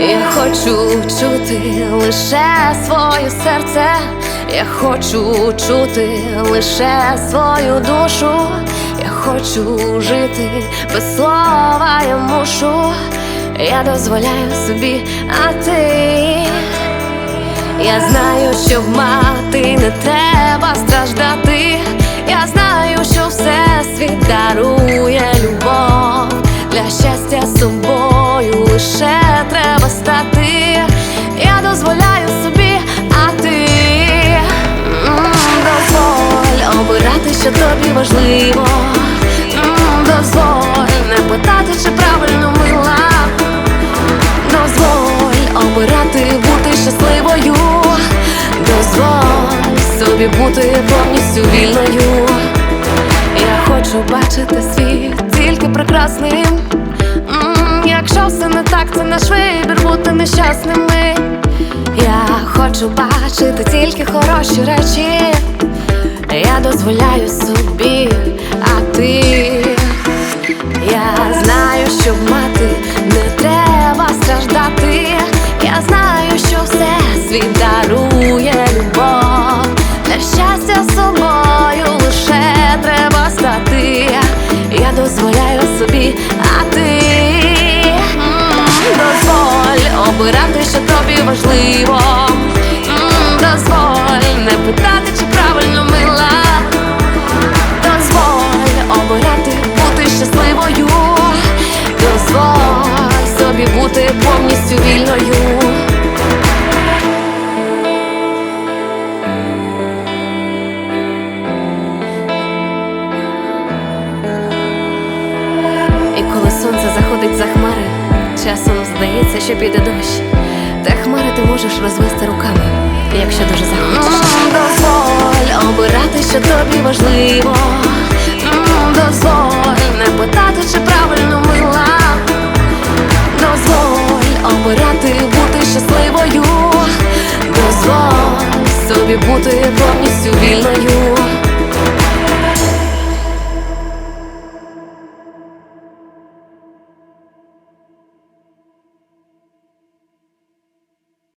Я хочу чути лише своє серце, я хочу чути лише свою душу, я хочу жити без слова, я мушу, я дозволяю собі, а ти. Я знаю, що мати не треба страждати. Я знаю, що всесвіт дарує любов. Для щастя собою що тобі важливо. Дозволь не питати, чи правильно мила. Дозволь обирати бути щасливою, дозволь собі бути повністю вільною. Я хочу бачити світ тільки прекрасним. Якщо все не так, це наш вибір бути нещасними. Я хочу бачити тільки хороші речі. Дозволяю собі, а ти. Я знаю, що мати не треба страждати. Я знаю, що все світ дарує любов. Для щастя собою лише треба стати. Я дозволяю собі, а ти дозволь обирати, що тобі важливо. Бути повністю вільною. І коли сонце заходить за хмари, часом здається, що піде дощ. Та хмари ти можеш розвести руками, якщо дуже захочеш. Дозволь обирати, що тобі важливо. Дозволь тобі бути повністю вільною.